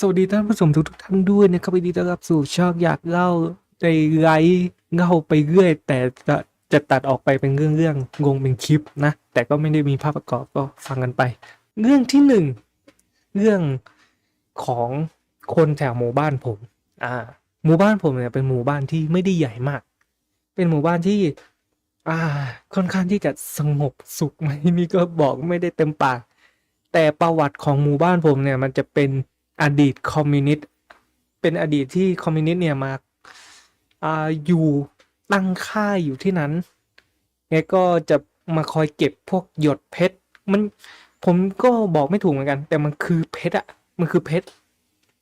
สวัสดีท่านผู้ชมทุกทุกท่านด้วยนะครับยินดีต้อนรับสู่ช่องอยากเล่าในไลฟ์เล่าไปเรื่อย แต่จะจะตัดออกไปเป็นเรื่องเรื่องๆงงเป็นคลิปนะ แต่ก็ไม่ได้มีภาพประกอบก็ฟังกันไป เรื่องที่หนึ่งเรื่องของคนแถวหมู่บ้านผม อ่า หมู่บ้านผมเนี่ยเป็นหมู่บ้านที่ไม่ได้ใหญ่มาก เป็นหมู่บ้านที่ อ่า ค่อนข้างที่จะสงบสุขไหมนี่ก็บอกไม่ได้เต็มปากแต่ประวัติของหมู่บ้านผมเนี่ย มันจะเป็น อดีตคอมมิวนิสต์เป็นอดีตที่คอมมิวนิสต์เนี่ยมาอ่าอยู่ตั้งค่ายอยู่ที่นั้นแกก็จะมาคอยเก็บพวกหยดเพชรมันผมก็บอกไม่ถูกเหมือนกัน แต่มันคือเพชรอะมันคือเพชร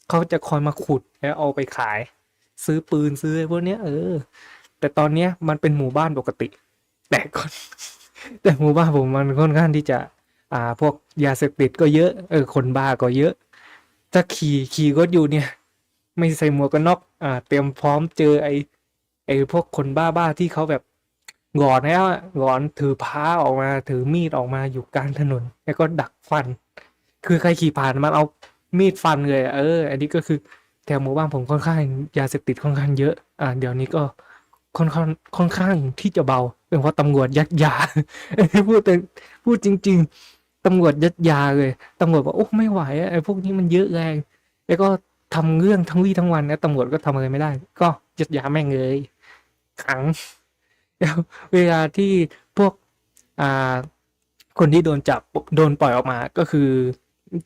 เขาจะคอยมาขุดแล้วเอาไปขาย ซื้อปืนซื้อไอ้พวกเนี้ยเออ แต่ตอนเนี้ยมันเป็นหมู่บ้านปกติ แต่ก็แต่หมู่บ้านผมมันค่อนข้างที่จะ อ่า พวกยาเสพติดก็เยอะ เออ คนบ้าก็เยอะ ถ้าขี่ขี่รถอยู่เนี่ย ไม่ใส่หมวกกันน็อกอ่า เตรียมพร้อมเจอไอ้ไอ้พวกคนบ้าบ้าๆที่เขาแบบหงอนแล้วหงอนถือพ้าออกมาถือมีดออกมาอยู่กลางถนน แล้วก็ดักฟัน คือใครขี่ผ่านมันเอามีดฟันเลยเออ อันนี้ก็คือแถวหมู่บ้านผมค่อนข้างยาเสพติดค่อนข้างเยอะ อ่า เดี๋ยวนี้ก็ค่อนข้างค่อนข้างที่จะเบา เป็นเพราะตำรวจยัดยาพูดแต่พูดจริง ๆ ตำรวจยัดยาเลยตำรวจบอกโอ้ไม่ไหวอะไอ้พวกนี้มันเยอะแรงแล้วก็ทำเรื่องทั้งวี่ทั้งวันนะตำรวจก็ทำอะไรไม่ได้ ก็ยัดยาแม่งเลยขังแล้วเวลาที่พวกอ่าคนที่โดนจับโดนปล่อยออกมาก็คือ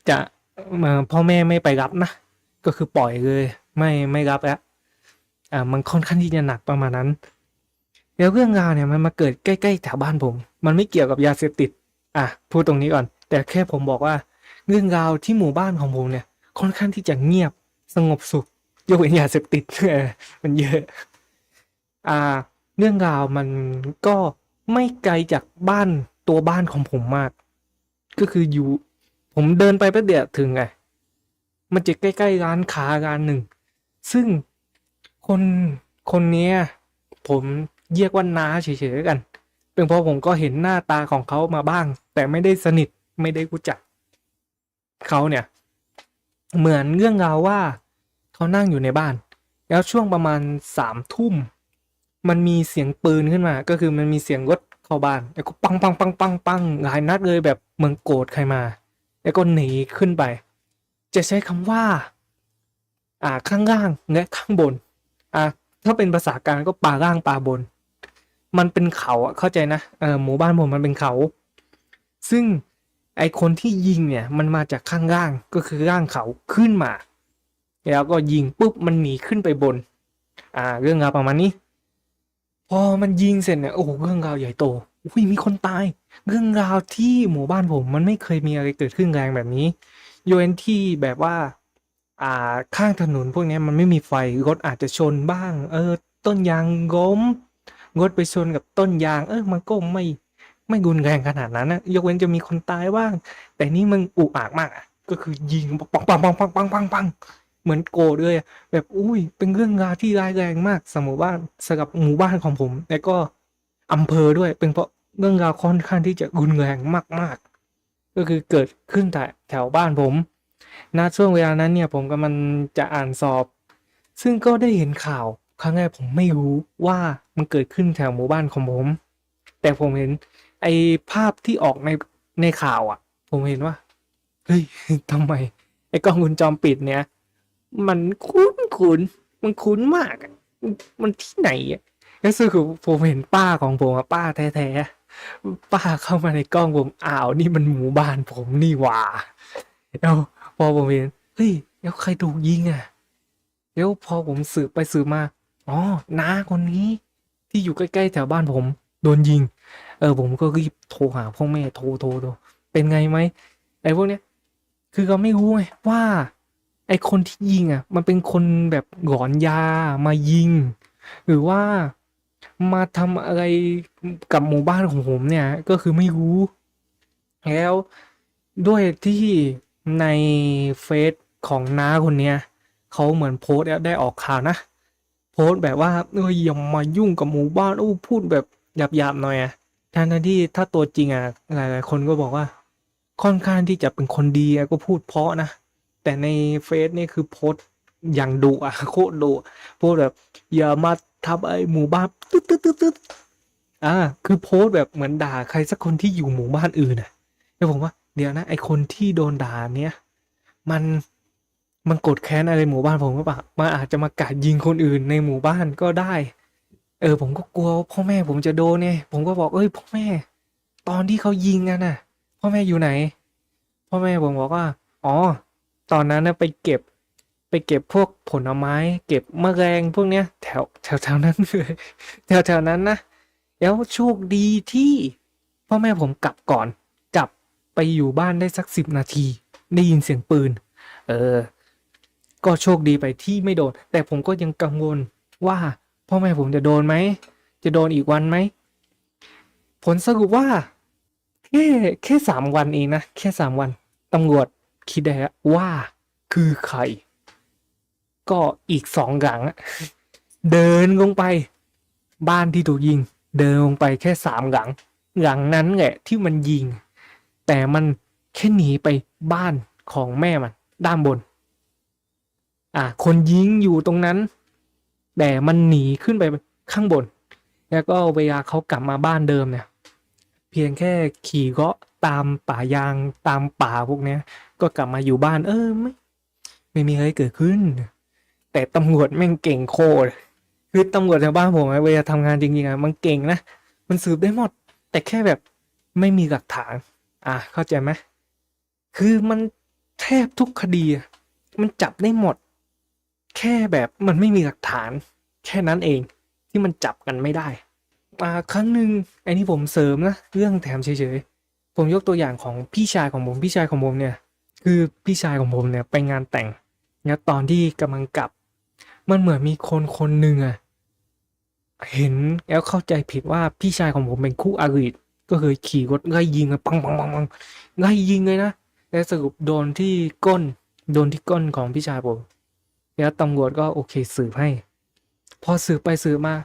จะพ่อแม่ไม่ไปรับนะก็คือปล่อยเลย ไม่ไม่รับแล้วอ่ามันค่อนข้างที่จะหนักประมาณนั้น แล้วเรื่องราวเนี่ยมันมาเกิดใกล้ๆแถวบ้านผม มันไม่เกี่ยวกับยาเสพติด อะพูดตรงนี้ก่อน แต่แค่ผมบอกว่า เรื่องราวที่หมู่บ้านของผมเนี่ย ค่อนข้างที่จะเงียบสงบสุขยกเว้นยาเสพติดมันเยอะ อ่า เรื่องราวมันก็ไม่ไกลจากบ้านตัวบ้านของผมมาก ก็คืออยู่ ผมเดินไปแป๊บเดียวถึงไงมันจะใกล้ๆร้านค้าร้านหนึ่ง ซึ่งคนคนนี้ผมเรียกว่าน้าเฉยๆกัน เป็นเพราะผมก็เห็นหน้าตาของเขามาบ้าง แต่ไม่ได้สนิทไม่ได้รู้จักเขาเนี่ย เหมือนเรื่องราวว่าเขานั่งอยู่ในบ้าน แล้วช่วงประมาณสามทุ่มมันมีเสียงปืนขึ้นมา ก็คือมันมีเสียงรถเข้าบ้านแล้วก็ปังปังปังปังปังหลายนัดเลยแบบเมืองโกรธใครมา แล้วก็หนีขึ้นไป จะใช้คำว่า อ่าข้างล่างและข้างบน อ่าถ้าเป็นภาษากลางก็ป่าล่างป่าบน มันเป็นเขาอะเข้าใจนะเออหมู่บ้านผมมันเป็นเขา ซึ่งไอคนที่ยิงเนี่ยมันมาจากข้างล่างก็คือล่างเขาขึ้นมา แล้วก็ยิงปุ๊บมันหนีขึ้นไปบน อ่า เรื่องราวประมาณนี้ พอมันยิงเสร็จเนี่ยโอ้โหเรื่องราวใหญ่โตอุ้ยมีคนตาย เรื่องราวที่หมู่บ้านผมมันไม่เคยมีอะไรเกิดขึ้นแรงแบบนี้โยเว้นที่แบบว่า อ่าข้างถนนพวกนี้มันไม่มีไฟรถอาจจะชนบ้าง เออ ต้นยางล้ม รถไปชนกับต้นยาง เออมันก็ไม่ไม่รุนแรงขนาดนั้นนะยกเว้นจะมีคนตายบ้าง แต่นี่มันอุกอาจมากอะก็คือยิงปังปังปังปังปังปังปังเหมือนโกรธเลยแบบอุ้ย เป็นเรื่องราวที่ร้ายแรงมากสำหรับบ้านสำหรับหมู่บ้านของผม แล้วก็อำเภอด้วย เป็นเพราะเรื่องราวค่อนข้างที่จะรุนแรงมาก ๆ ก็คือเกิดขึ้นแต่แถวบ้านผมณช่วงเวลานั้นเนี่ยผมกำลังจะอ่านสอบ ซึ่งก็ได้เห็นข่าว ครั้งแรกผมไม่รู้ว่ามันเกิดขึ้นแถวหมู่บ้านของผม แต่ผมเห็น ไอ้ภาพที่ออกในในข่าวอะ ผมเห็นว่าเฮ้ยทำไม ไอ้กล้องวงจรปิดเนี่ย มันคุ้นคุ้นมันคุ้นมากอะมันที่ไหนอะแล้วซึ่งคือผมเห็นป้าของผมอะป้าแท้ๆป้าเข้ามาในกล้องผมอ้าวนี่มันหมู่บ้านผมนี่หว่าแล้วพอผมเห็นเฮ้ยแล้วใครถูกยิงอะแล้วพอผมสืบไปสืบมา อ๋อน้าคนนี้ ที่อยู่ใกล้ๆแถวบ้านผม โดนยิง เออ ผมก็รีบโทรหาพ่อแม่โทรโทรโทรเป็นไงไหมไอ้พวกเนี้ย คือเขาไม่รู้ไงว่า ไอ้คนที่ยิงอะ มันเป็นคนแบบหลอนยามายิง หรือว่ามาทำอะไรกับหมู่บ้านของผมเนี่ย ก็คือไม่รู้ แล้วด้วยที่ในเฟซของน้าคนเนี้ยเขาเหมือนโพสต์แล้วได้ออกข่าวนะ สต์แบบว่าเอออย่ามายุ่งกับหมู่บ้านโอ้พูดแบบหยาบๆหน่อยอะทั้งๆที่ถ้าตัวจริงอะหลายๆคนก็บอกว่า ค่อนข้างที่จะเป็นคนดีอะก็พูดเพาะนะ แต่ในเฟซนี่คือโพสต์อย่างดุอะโคตรดุโพสต์แบบอย่ามาทำไอ้หมู่บ้านตึ๊ดตึ๊ดตึ๊ดตึ๊ดอ่าคือโพสต์แบบเหมือนด่าใครสักคนที่อยู่หมู่บ้านอื่นอะแล้วผมว่าเดี๋ยวนะไอคนที่โดนด่าเนี้ยมัน มันกดแค้นอะไรหมู่บ้านผมก็ปล่ามันอาจจะมากราดยิงคนอื่นในหมู่บ้านก็ได้ เออ ผมก็กลัวพ่อแม่ผมจะโดนเน่ผมก็บอกเอ้ยพ่อแม่ ตอนที่เขายิงกันน่ะ พ่อแม่อยู่ไหน พ่อแม่ผมบอกว่า อ๋อ ตอนนั้นนะไปเก็บ ไปเก็บพวกผลไม้ เก็บมะแรงพวกเนี้ย แถวแถวแถวนั้นเลยแถวแถวนั้นนะแล้วโชคดีที่พ่อแม่ผมกลับก่อน กลับไปอยู่บ้านได้สักสิบนาที ได้ยินเสียงปืน เออ ก็โชคดีไปที่ไม่โดน แต่ผมก็ยังกังวลว่าพ่อแม่ผมจะโดนไหม จะโดนอีกวันไหม ผลสรุปว่า แค่แค่สามวันเองนะ แค่สามวันตำรวจคิดได้ว่าคือใคร ก็อีกสองหลัง เดินลงไป บ้านที่ถูกยิง เดินลงไปแค่สามหลัง หลังนั้นแหละที่มันยิง แต่มันแค่หนีไปบ้านของแม่มัน ด้านบน อะคนยิงอยู่ตรงนั้น แต่มันหนีขึ้นไปข้างบน แล้วก็เวลาเขากลับมาบ้านเดิมเนี่ย เพียงแค่ขี่เกาะตามป่ายางตามป่าพวกเนี้ย ก็กลับมาอยู่บ้าน เออไม่ไม่มีอะไรเกิดขึ้น แต่ตำรวจแม่งเก่งโคตรคือตำรวจแถวบ้านผมเวลาทำงานจริงๆอะมันเก่งนะมันสืบได้หมด แต่แค่แบบไม่มีหลักฐาน อะเข้าใจไหมคือมันแทบทุกคดีมันจับได้หมด แค่แบบมันไม่มีหลักฐาน แค่นั้นเองที่มันจับกันไม่ได้อ่าครั้งหนึ่งไอ้นี่ผมเสริมนะเรื่องแถมเฉยๆผมยกตัวอย่างของพี่ชายของผมพี่ชายของผมเนี่ย คือพี่ชายของผมเนี่ยไปงานแต่งแล้วตอนที่กำลังกลับ มันเหมือนมีคนคนหนึ่งอะเห็นแล้วเข้าใจผิดว่าพี่ชายของผมเป็นคู่อริก็คือขี่รถไล่ยิงเลยปังปังปังปังไล่ยิงเลยนะแล้วสรุปโดนที่ก้น โดนที่ก้นของพี่ชายผม แล้วตำรวจก็โอเคสืบให้ พอสืบไปสืบมา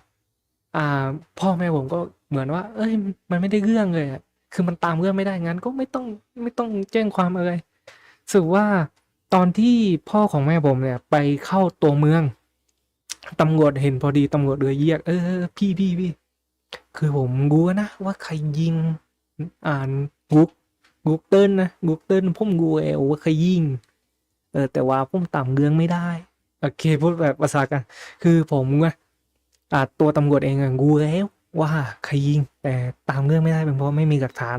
อ่า พ่อแม่ผมก็เหมือนว่า เอ้ย มันไม่ได้เรื่องเลยคือมันตามเรื่องไม่ได้งั้นก็ไม่ต้องไม่ต้องแจ้งความอะไรสรุปว่าตอนที่พ่อของแม่ผมเนี่ย ไปเข้าตัวเมืองตำรวจเห็นพอดีตำรวจเลยเรียกเออพี่พี่พี่คือผมรู้นะว่าใครยิง อ่านบุ๊กบุ๊กเติลนะบุ๊กเติลผมรู้เอวว่าใครยิง เออแต่ว่าผมตามเรื่องไม่ได้ โอเคพูดแบบภาษากัน คือผมอะอ่าตัวตำรวจเองอะรู้แล้วว่าใครยิง แต่ตามเรื่องไม่ได้เป็นเพราะไม่มีหลักฐาน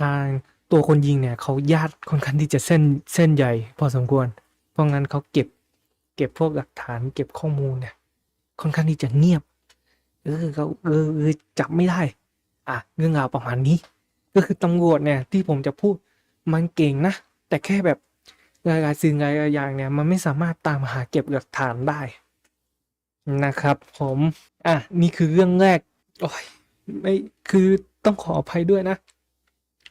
ทางตัวคนยิงเนี่ยเขาญาติค่อนข้างที่จะเส้นเส้นใหญ่พอสมควร เพราะงั้นเขาเก็บ เก็บพวกหลักฐาน เก็บข้อมูลเนี่ย ค่อนข้างที่จะเงียบเออเขาเออเออจับไม่ได้ อะเรื่องราวประมาณนี้ ก็คือตำรวจเนี่ยที่ผมจะพูดมันเก่งนะ แต่แค่แบบ หลายๆสิ่งหลายๆอย่างเนี่ยมันไม่สามารถตามหาเก็บหลักฐานได้นะครับ ผมอะนี่คือเรื่องแรกโอ้ยไม่คือต้องขออภัยด้วยนะ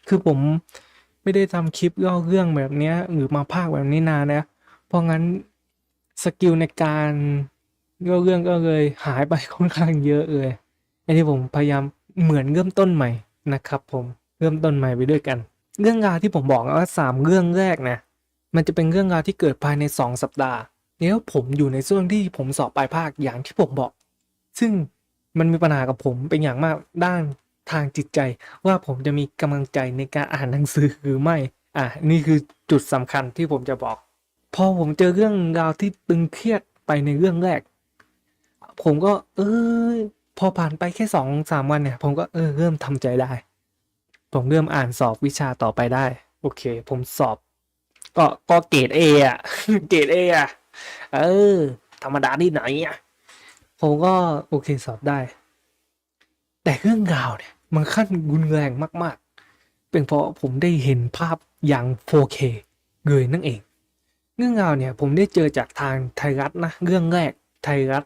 คือผมไม่ได้ทำคลิปเล่าเรื่องแบบนี้หรือมาภาคแบบนี้นานนะเพราะงั้นสกิลในการเล่าเรื่องก็เลยหายไปค่อนข้างเยอะเลยอันนี้ผมพยายามเหมือนเริ่มต้นใหม่นะครับ ผมเริ่มต้นใหม่ไปด้วยกัน เรื่องราวที่ผมบอกว่าสามเรื่องแรกนะ มันจะเป็นเรื่องราวที่เกิดภายในสองสัปดาห์แล้วผมอยู่ในช่วงที่ผมสอบปลายภาคอย่างที่ผมบอก ซึ่งมันมีปัญหากับผมเป็นอย่างมากด้านทางจิตใจ ว่าผมจะมีกำลังใจในการอ่านหนังสือหรือไม่ อะนี่คือจุดสำคัญที่ผมจะบอก พอผมเจอเรื่องราวที่ตึงเครียดไปในเรื่องแรก ผมก็ เออพอผ่านไปแค่สองสามวันเนี่ย ผมก็เออเริ่มทำใจได้ ผมเริ่มอ่านสอบวิชาต่อไปได้ โอเค ผมสอบ ก็ก็เกรดเออะเกรดเออะเออ ธรรมดาที่ไหนอะผมก็โอเคสอบได้ แต่เรื่องราวเนี่ย มันขั้นรุนแรงมาก ๆ เป็นเพราะผมได้เห็นภาพอย่าง 4K เลยนั่นเอง เรื่องราวเนี่ย ผมได้เจอจากทางไทยรัฐนะ เรื่องแรกไทยรัฐ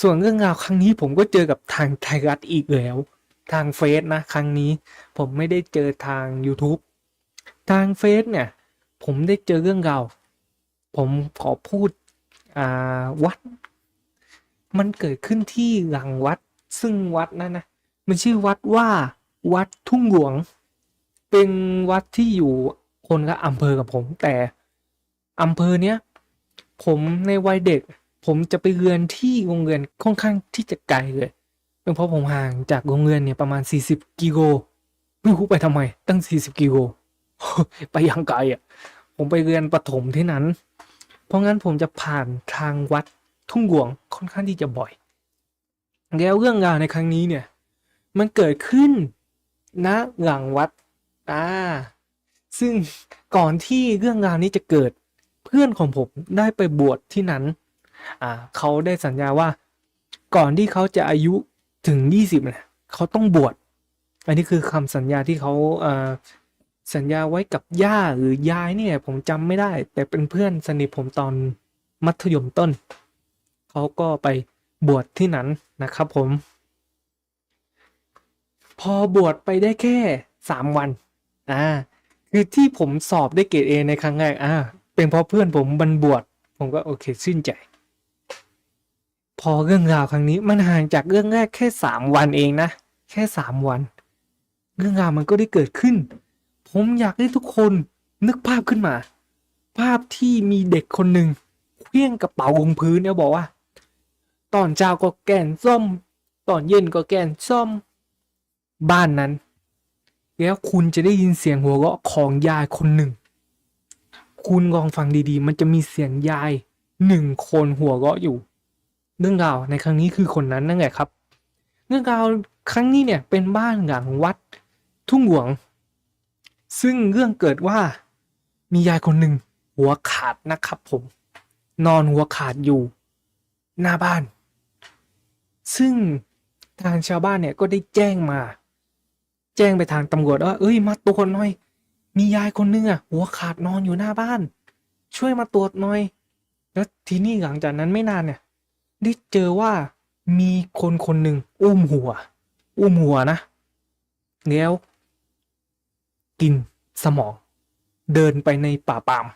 ส่วนเรื่องราวครั้งนี้ผมก็เจอกับทางไทยรัฐอีกแล้ว ทางเฟซนะ ครั้งนี้ ผมไม่ได้เจอทาง YouTube ทางเฟซเนี่ย ผมได้เจอเรื่องราวผมขอพูดอ่าวัด มันเกิดขึ้นที่หลังวัด ซึ่งวัดนั้นนะมันชื่อวัดว่าวัดทุ่งหลวง เป็นวัดที่อยู่คนละอำเภอกับผม แต่อำเภอเนี้ยผมในวัยเด็ก ผมจะไปเรียนที่โรงเรียนค่อนข้างที่จะไกลเลยเป็นเพราะผมห่างจากโรงเรียนเนี่ยประมาณ 40 กิโลไม่รู้ไปทำไมตั้ง 40 กิโล ไปยังไกลอะ ผมไปเรียนประถมที่นั้น เพราะงั้นผมจะผ่านทางวัดทุ่งหวงค่อนข้างที่จะบ่อย แล้วเรื่องราวในครั้งนี้เนี่ย มันเกิดขึ้นณหลังวัดอ่าซึ่งก่อนที่เรื่องราวนี้จะเกิดเพื่อนของผมได้ไปบวชที่นั้นอ่าเขาได้สัญญาว่า ก่อนที่เขาจะอายุถึงยี่สิบเนี่ยเขาต้องบวชอันนี้คือคำสัญญาที่เขาอ่อ สัญญาไว้กับย่าหรือยายเนี่ย ผมจำไม่ได้ แต่เป็นเพื่อนสนิทผมตอนมัธยมต้น เขาก็ไปบวชที่นั้นนะครับผม พอบวชไปได้แค่สามวัน อ่า คือที่ผมสอบได้เกรดเอในครั้งแรก อ่า เป็นเพราะเพื่อนผมบันบวช ผมก็โอเคชื่นใจ พอเรื่องราวครั้งนี้มันห่างจากเรื่องแรกแค่สามวันเองนะ แค่สามวัน เรื่องราวมันก็ได้เกิดขึ้น ผมอยากให้ทุกคนนึกภาพขึ้นมา ภาพที่มีเด็กคนหนึ่งเคลี้ยงกระเป๋าลงพื้นแล้วบอกว่า ตอนเช้าก็แกนส้ม ตอนเย็นก็แกนส้ม บ้านนั้น แล้วคุณจะได้ยินเสียงหัวเราะของยายคนหนึ่ง คุณลองฟังดีๆ มันจะมีเสียงยายหนึ่งคนหัวเราะอยู่ เรื่องราวในครั้งนี้คือคนนั้นนั่นแหละครับ เรื่องราวครั้งนี้เนี่ยเป็นบ้านหลังวัดทุ่งหลวง ซึ่งเรื่องเกิดว่ามียายคนหนึ่งหัวขาดนะครับผม นอนหัวขาดอยู่ หน้าบ้าน ซึ่งทางชาวบ้านเนี่ยก็ได้แจ้งมา แจ้งไปทางตำรวจว่า เอ้ย มาตรวจหน่อย มียายคนนึงอะหัวขาดนอนอยู่หน้าบ้าน ช่วยมาตรวจหน่อย แล้วทีนี้หลังจากนั้นไม่นานเนี่ย ได้เจอว่ามีคนคนหนึ่งอุ้มหัว อุ้มหัวนะแล้ว กินสมอง เดินไปในป่าปาม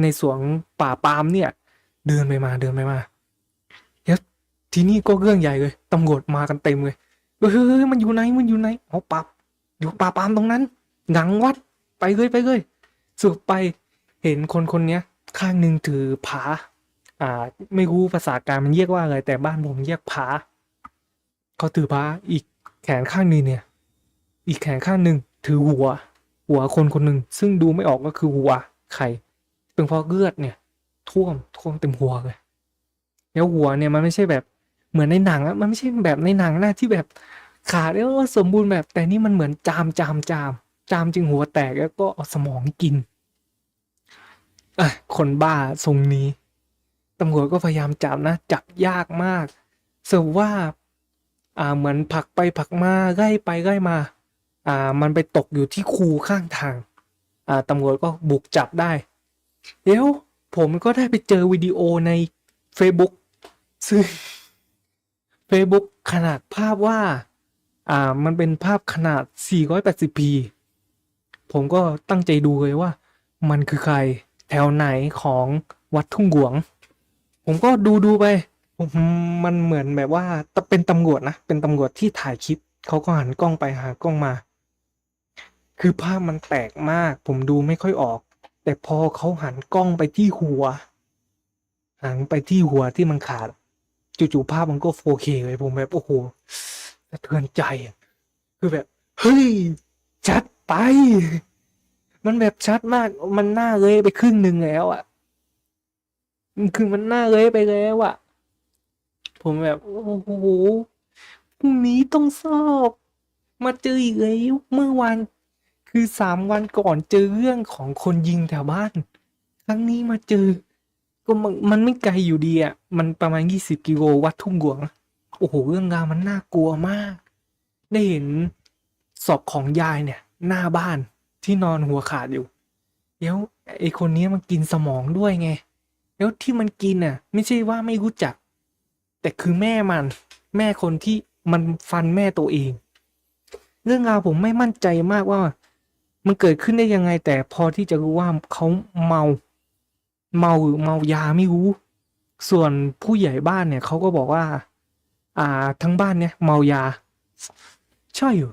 ในสวนป่าปามเนี่ย เดินไปมาเดินไปมาแล้วทีนี้ก็เรื่องใหญ่เลยตำรวจมากันเต็มเลยเฮ้ยมันอยู่ไหนมันอยู่ไหนเอปับอยู่ป่าปามตรงนั้นหลังวัดไปเลยไปเลยสุดไปเห็นคนคนนี้ข้างหนึ่งถือผา อ่า ไม่รู้ภาษากางมันเรียกว่าอะไรแต่บ้านผมเรียกผาเขาถือผาอีกแขนข้างหนึงเนี่ย อีกแขนข้างหนึ่งถือหัว หัวคนคนหนึ่งซึ่งดูไม่ออกก็คือหัวใครเป็นเพราะเลือดเนี่ย ท่วมท่วมเต็มหัวเลย แล้วหัวเนี่ยมันไม่ใช่แบบเหมือนในหนังอะมันไม่ใช่แบบในหนังนะที่แบบขาดแล้วสมบูรณ์แบบแต่นี่มันเหมือนจามจามจาม จามจึงหัวแตกแล้วก็เอาสมองกินอะคนบ้าทรงนี้ตำรวจก็พยายามจับนะ จับยากมากสรุปว่า อ่าเหมือนผลักไปผลักมาไล่ไปไล่มา อ่ามันไปตกอยู่ที่คูข้างทางอ่าตำรวจก็บุกจับได้ เดี๋ยวผมก็ได้ไปเจอวิดีโอใน Facebook ซึ่ง Facebook ขนาดภาพว่าอ่ามันเป็นภาพขนาด 480p ผมก็ตั้งใจดูเลยว่า มันคือใครแถวไหนของวัดทุ่งหลวง ผมก็ดูดูไปมมันเหมือนแบบว่าเป็นตำรวจนะ เป็นตำรวจที่ถ่ายคลิป เขาก็หันกล้องไปหากล้องมา คือภาพมันแตกมาก ผมดูไม่ค่อยออก แต่พอเขาหันกล้องไปที่หัว หันไปที่หัวที่มันขาดจู่ๆภาพมันก็ 4K เลยผมแบบ โอ้โหสะเทือนใจอะคือแบบ เฮ้ย ชัดไป มันแบบชัดมาก มันหน้าเลยไปครึ่งหนึ่งแล้วอะคือมันหน้าเลยไปแล้วอะ ผมแบบ โอ้โหพรุ่งนี้ต้องสอบ มาเจออีกแล้วเมื่อวัน คือสามวันก่อนเจอเรื่องของคนยิงแถวบ้าน ครั้งนี้มาเจอ ก็มันมันไม่ไกลอยู่ดีอะ มันประมาณยี่สิบกิโลวัดทุ่งหลวงโอ้โห เรื่องราวมันน่ากลัวมาก ได้เห็นศพของยายเนี่ย หน้าบ้านที่นอนหัวขาดอยู่แล้วไอคนนี้มันกินสมองด้วยไง แล้วที่มันกินน่ะ ไม่ใช่ว่าไม่รู้จัก แต่คือแม่มัน แม่คนที่มันฟันแม่ตัวเอง เรื่องราวผมไม่มั่นใจมากว่า มันเกิดขึ้นได้ยังไง แต่พอที่จะรู้ว่าเขาเมา เมาหรือเมายาไม่รู้ ส่วนผู้ใหญ่บ้านเนี่ยเขาก็บอกว่า อ่า ทั้งบ้านเนี่ย เมายา ใช่อยู่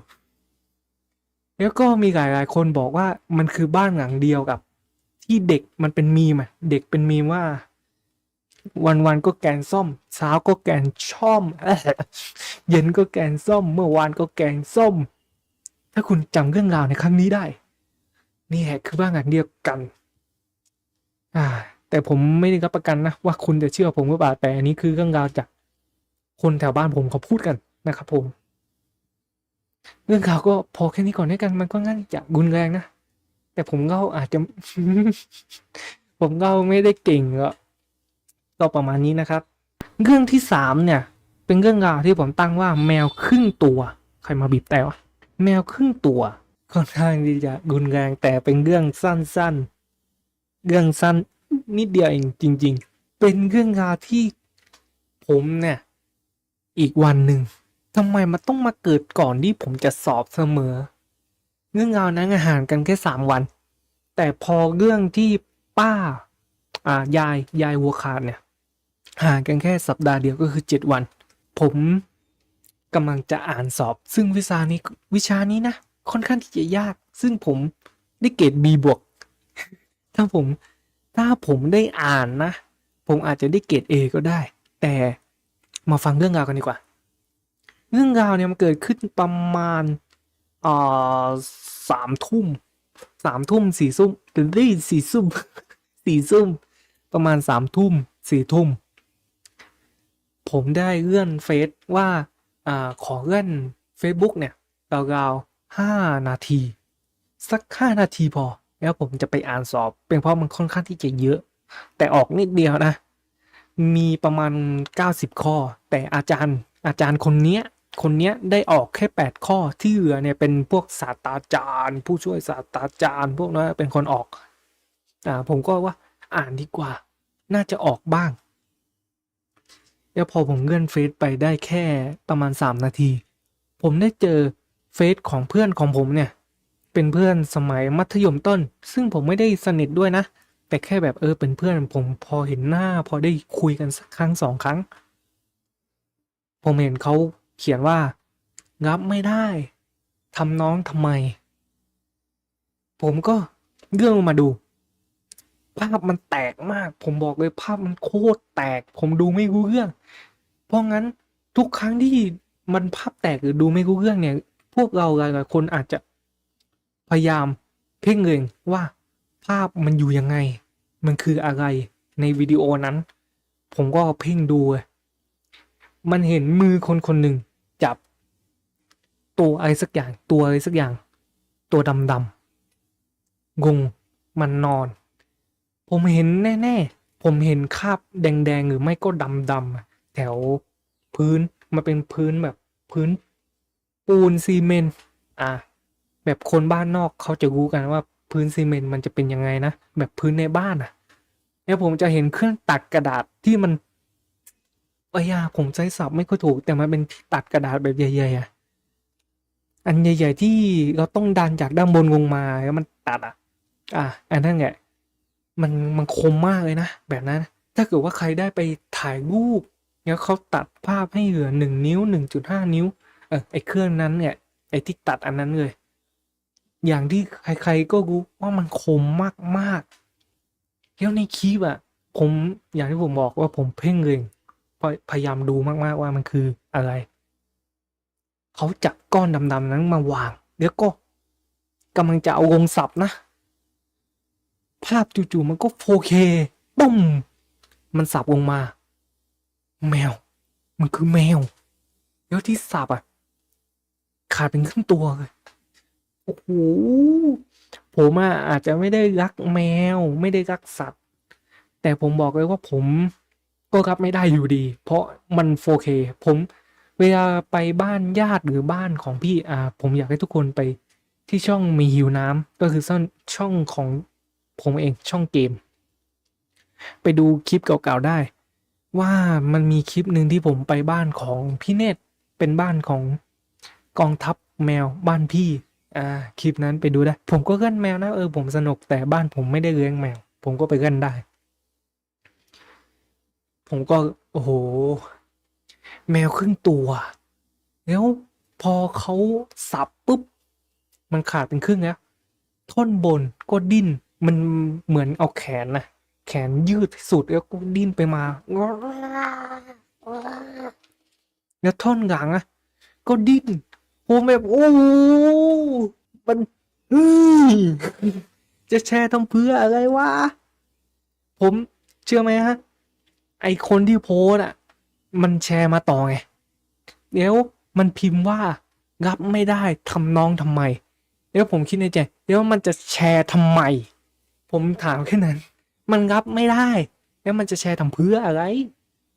แล้วก็มีหลายๆคนบอกว่ามันคือบ้านหลังเดียวกับ ที่เด็กมันเป็นมีมอะเด็กเป็นมีมว่า วันวันๆก็แกงส้มเช้าก็แกงช่อมเอ้อเย็นก็แกงส้ม เมื่อวานก็แกงส้ม ถ้าคุณจำเรื่องราวในครั้งนี้ได้ นี่แหละคือบ้านหลังเดียวกัน อ่า แต่ผมไม่ได้รับประกันนะว่าคุณจะเชื่อผมหรือเปล่าแต่อันนี้คือเรื่องราวจากคนแถวบ้านผมเขาพูดกันนะครับผม เรื่องข่าวก็พอแค่นี้ก่อนด้วยกัน มันก็ง่ายจะรุนแรงนะแต่ผมก็อาจจะ ผมก็ไม่ได้เก่งก็ก็ประมาณนี้นะครับ เรื่องที่สามเนี่ย เป็นเรื่องราวที่ผมตั้งว่าแมวครึ่งตัว ใครมาบีบแต่วะ แมวครึ่งตัวค่อนข้างที่จะรุนแรงแต่เป็นเรื่องสั้นๆ เรื่องสั้นนิดเดียวเองจริง ๆ เป็นเรื่องราวที่ผมเนี่ยอีกวันหนึ่งทำไมมันต้องมาเกิดก่อนที่ผมจะสอบเสมอ เรื่องราวนั้นห่างกันแค่สามวัน แต่พอเรื่องที่ป้าอ่ายายยายวัวขาดเนี่ยห่างกันแค่สัปดาห์เดียวก็คือเจ็ดวัน ผม กำลังจะอ่านสอบ ซึ่งวิชานี้วิชานี้นะค่อนข้างที่จะยาก ซึ่งผมได้เกรด B บวกถ้าผมถ้าผมได้อ่านนะ ผมอาจจะได้เกรด A ก็ได้ แต่มาฟังเรื่องราวกันดีกว่า เรื่องราวเนี่ยมันเกิดขึ้นประมาณอ่าสามทุ่มสามทุ่มสี่ทุ่มหรือสี่ทุ่มสี่ทุ่มประมาณสามทุ่มสี่ทุ่มผมได้เลื่อนเฟซว่า อขอเลื่อน Facebook เนี่ยราวๆห้านาที สักห้านาทีพอ แล้วผมจะไปอ่านสอบ เป็นเพราะมันค่อนข้างที่จะเยอะ แต่ออกนิดเดียวนะ มีประมาณ 90 ข้อ แต่อาจารย์อาจารย์คนเนี้ยคนเนี้ยได้ออกแค่ 8 ข้อที่เหลือเนี่ยเป็นพวกศาสตราจารย์ ผู้ช่วยศาสตราจารย์ พวกนั้นเป็นคนออกอ่าผมก็ว่าอ่านดีกว่า น่าจะออกบ้าง แล้วพอผมเลื่อนเฟซไปได้แค่ประมาณ 3 นาที ผมได้เจอเฟซของเพื่อนของผมเนี่ย เป็นเพื่อนสมัยมัธยมต้น ซึ่งผมไม่ได้สนิทด้วยนะ แต่แค่แบบเออเป็นเพื่อนผมพอเห็นหน้า พอได้คุยกันสักครั้งสองครั้ง ผมเห็นเขาเขียนว่ารับไม่ได้ทำน้องทำไม ผมก็เลื่อนลงมาดู ภาพมันแตกมาก ผมบอกเลยภาพมันโคตรแตก ผมดูไม่รู้เรื่อง เพราะงั้นทุกครั้งที่มันภาพแตกหรือดูไม่รู้เรื่องเนี่ย พวกเราหลายๆคนอาจจะพยายามเพ่งเล็งว่าภาพมันอยู่ยังไง มันคืออะไรในวิดีโอนั้น ผมก็เพ่งดู มันเห็นมือคนคนหนึ่งจับ ตัวอะไรสักอย่างตัวอะไรสักอย่าง ตัวดำดำๆงงมันนอน ผมเห็นแน่ ๆ ผมเห็นคราบแดง ๆ หรือไม่ก็ดำๆแถวพื้นมันเป็นพื้นแบบพื้นปูนซีเมนต์อะแบบคนบ้านนอกเขาจะรู้กันว่าพื้นซีเมนต์มันจะเป็นยังไงนะ แบบพื้นในบ้านอะแล้วผมจะเห็นเครื่องตัดกระดาษที่มันเอ้ยอะผมใช้ศัพท์ไม่ค่อยถูก แต่มันเป็นที่ตัดกระดาษแบบใหญ่ๆอะอันใหญ่ ๆ ที่เราต้องดันจากด้านบนลงมาแล้วมันตัดอะ อะอันนั้นแหละ มันมันคมมากเลยนะ แบบนั้น ถ้าเกิดว่าใครได้ไปถ่ายรูปแล้วเขาตัดภาพให้เหลือหนึ่งนิ้วหนึ่งจุดห้านิ้วเออไอเครื่องนั้นเนี่ยไอที่ตัดอันนั้นเลย อย่างที่ใครๆก็รู้ว่ามันคมมากๆแล้วในคลิปอะผมอย่างที่ผมบอกว่าผมเพ่งเลยพยพยายามดูมากๆว่ามันคืออะไร เขาจับก้อนดำๆนั้นมาวาง แล้วก็กำลังจะเอาลงสับนะ ภาพจู่ๆมันก็ 4K ปุ้มมันสับลงมา แมว มันคือแมว แล้วที่สับอะ ขาดเป็นครึ่งตัวเลยโอ้โหผมอะอาจจะไม่ได้รักแมว ไม่ได้รักสัตว์ แต่ผมบอกเลยว่าผมก็รับไม่ได้อยู่ดี เพราะมัน 4K ผมเวลาไปบ้านญาติหรือบ้านของพี่อ่าผมอยากให้ทุกคนไปที่ช่องมีหิวน้ำก็คือช่องของ ผมเองช่องเกม ไปดูคลิปเก่าๆได้ ว่ามันมีคลิปหนึ่งที่ผมไปบ้านของพี่เนตเป็นบ้านของกองทัพแมวบ้านพี่อ่าคลิปนั้นไปดูได้ ผมก็เล่นแมวนะเออผมสนุกแต่บ้านผมไม่ได้เลี้ยงแมว ผมก็ไปเล่นได้ ผมก็โอ้โห แมวครึ่งตัว แล้วพอเขาสับปุ๊บ มันขาดเป็นครึ่งแล้วท่อนบนก็ดิ้น มันเหมือนเอาแขนนะแขนยืดสุดแล้วก็ดิ้นไปมา แล้วท่อนหลังอะก็ดิ้นผมแบบโอ้มันเฮ้ยจะแชร์ทำเพื่ออะไรวะ ผมเชื่อไหมฮะ ไอคนที่โพสอะมันแชร์มาต่อไง เดี๋ยวมันพิมพ์ว่ารับไม่ได้ทำน้องทำไม เดี๋ยวผมคิดในใจ เดี๋ยวมันจะแชร์ทำไม ผมถามแค่นั้น มันรับไม่ได้ แล้วมันจะแชร์ทำเพื่ออะไร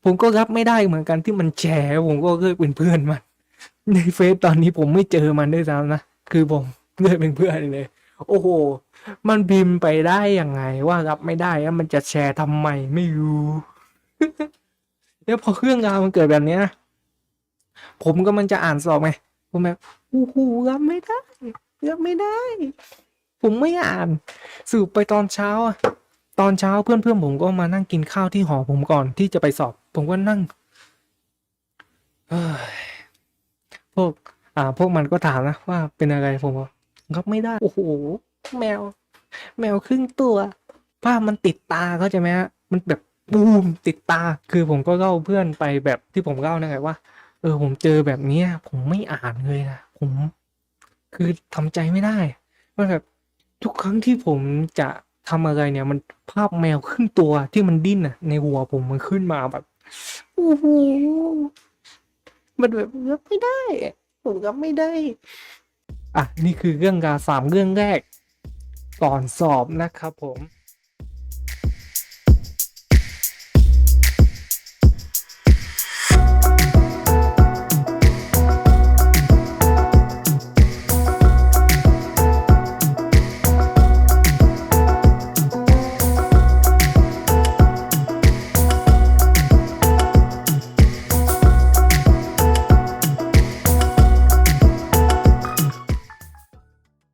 ผมก็รับไม่ได้เหมือนกันที่มันแชร์ ผมก็เคยเป็นเพื่อนมัน ในเฟซตอนนี้ผมไม่เจอมันด้วยซ้ำนะ คือผมเคยเป็นเพื่อนเลย โอ้โห มันพิมพ์ไปได้ยังไง ว่ารับไม่ได้แล้วมันจะแชร์ทำไมไม่รู้แล้วพอเครื่องราวมันเกิดแบบนี้ยผมก็มันจะอ่านสอบไงผมแบบโอ้โหรับไม่ได้รับไม่ได้ ผมไม่อ่านสืบไปตอนเช้าอะตอนเช้าเพื่อนเพื่อนผมก็มานั่งกินข้าวที่หอผมก่อนที่จะไปสอบ ผมก็นั่งเอ้ยพวก อ่า พวกมันก็ถามนะว่าเป็นอะไรผมบอกรับไม่ได้โอ้โหแมว แมวครึ่งตัวภาพมันติดตาเข้าใจไหมฮะมันแบบบูมติดตา คือผมก็เล่าเพื่อนไปแบบที่ผมเล่านะไงว่า เออ ผมเจอแบบนี้ผมไม่อ่านเลยนะผม คือทำใจไม่ได้ว่าแบบ ทุกครั้งที่ผมจะทำอะไรเนี่ย มันภาพแมวครึ่งตัวที่มันดิ้นอะ ในหัวผมมันขึ้นมาแบบโอ้โหมันแบบรับไม่ได้ผมรับไม่ได้ อะ นี่คือเรื่องราวสามเรื่องแรก ก่อนสอบนะครับผม